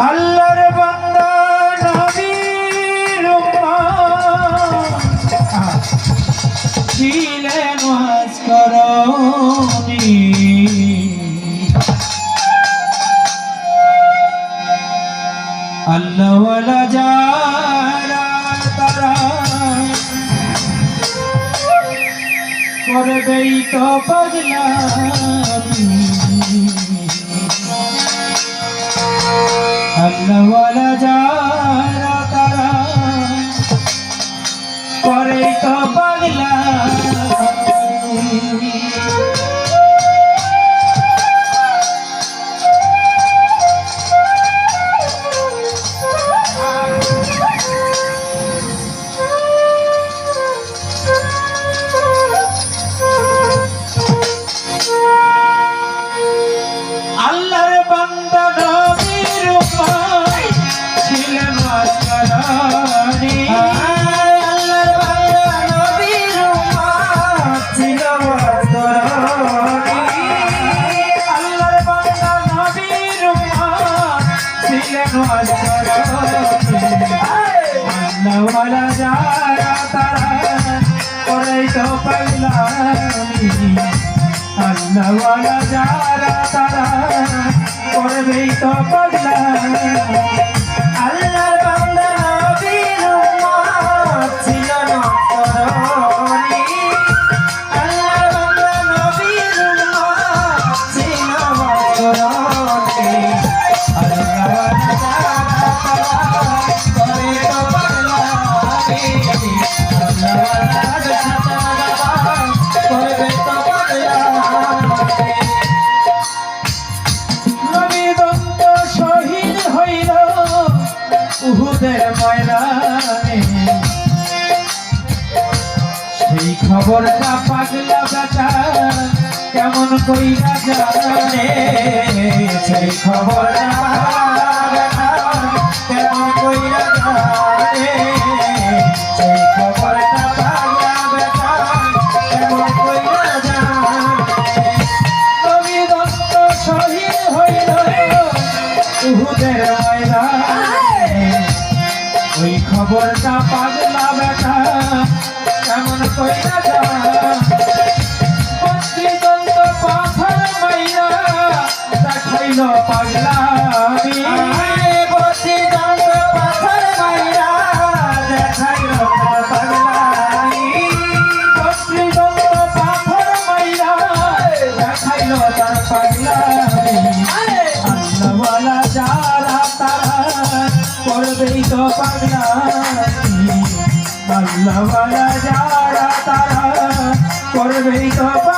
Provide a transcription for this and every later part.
আল্লাহর বান্দা নবীর ছিলেন ওয়াজ করনি আল্লাহওয়ালা যারা তারা করবেই তো পাগলামি আল্লাহওয়ালা যারা তারা করেই তো পাগলামি আল্লাহওয়ালা যারা তারা করে তো পাগলামি আল্লাহওয়ালা যারা তারা আল্লাহর খবরটা পাগলা বেটা কেমন কইরা জানে? সেই পাগলা বেটা কেমন কইরা জানে? খবরটা পাগলা বেটা কেমন কইরা যা? বদ্রিদন্ত পাথর মাইয়া দেখাইল পাগলামি। বদ্রিদন্ত তো পাগলা করবেই তো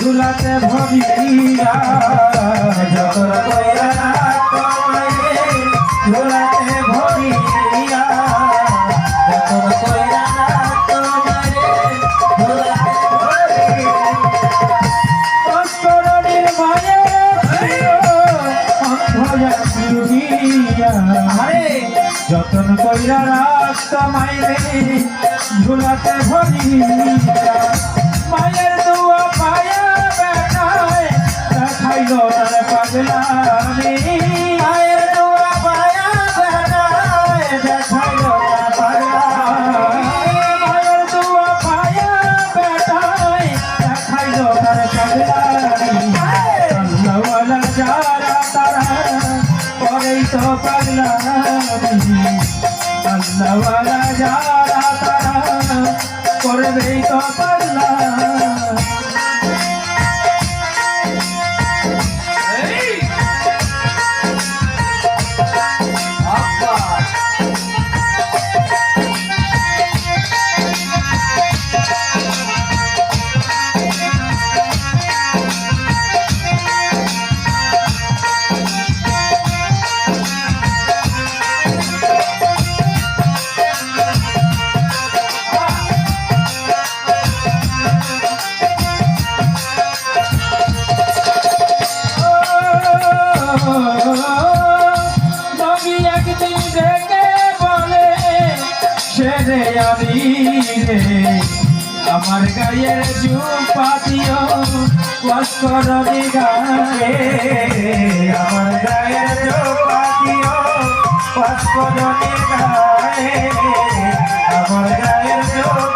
ঝুলাতে ভবিয়া যতন কইরা ঝুলাতে ভবিয়া যতন কইরা যতন কইরা রাখত মাইরে ঝুলাতে ভরিয়া মায়ের দুয়া দেখাইল তার পাগলামি মায়ের দুয়া পায়া বেটায় দেখাইল তার পাগলামি। মায়ের দুয়া পায়া বেটায় দেখাইল তার পাগলামি। আল্লাহওয়ালা যারা তারা করেই তো পাগলামি। আল্লাহওয়ালা যারা তারা করবেই তো পাগলামি। আমার গায়ের জুপা দিও কষ্ট গায়ে আমার গায়ের জুপা দিও কষ্ট গায়ে আমার গায়ের জুপা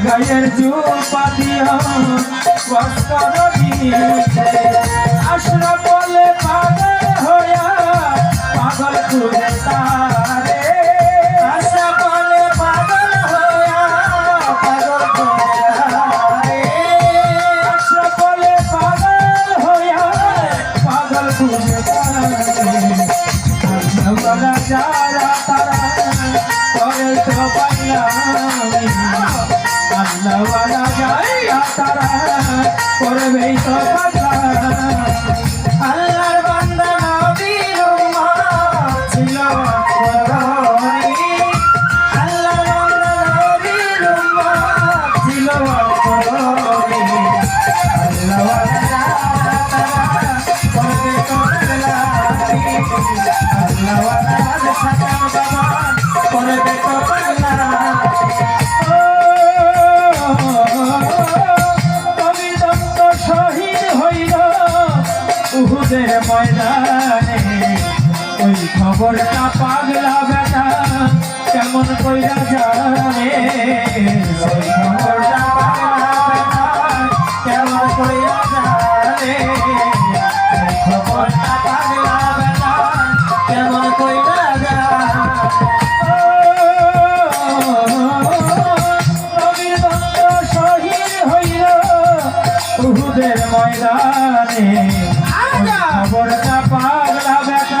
গায়ের চুপা দিয়া বস্কর আসরা বলে, পাগল হইয়া পাগল খুঁজে তারে। আশা বলে, পাগল হইয়া পাগল খুঁজে তারে। আশরা বলে, পাগল যারা তারা। করে তো আল্লাহওয়ালা যারা তারা করবেই তো উহুদের ময়দানে। ওই খবরটা পাগলা বেটা, কেমন কইরা জানে ওই খবরটা পাগলা বেটা, কেমন কইরা জানে খবরটা পাগলা বেটা, কেমন কইরা উহুদের ময়দানে। খবরটা পাগলা বেটা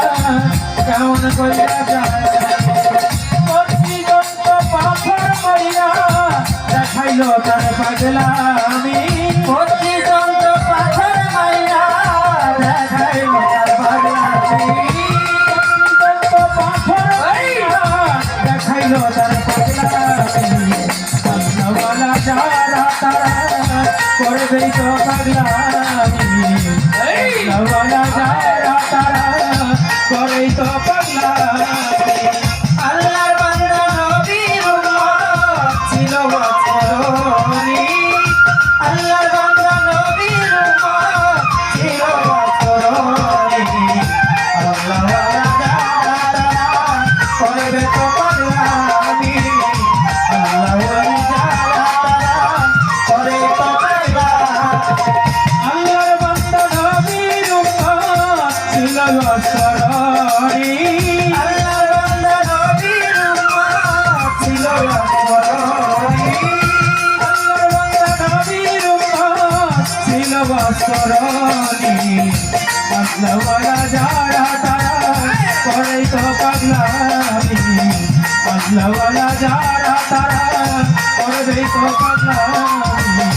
কেমন করিয়া যায়? পাথর মারিয়া দেখাইল তার পাগলা আমি। বছরনি আল্লাহওয়ালা যারা তারা করে তো পাগলামি। আল্লাহওয়ালা যারা তারা করবে তো পাগলামি।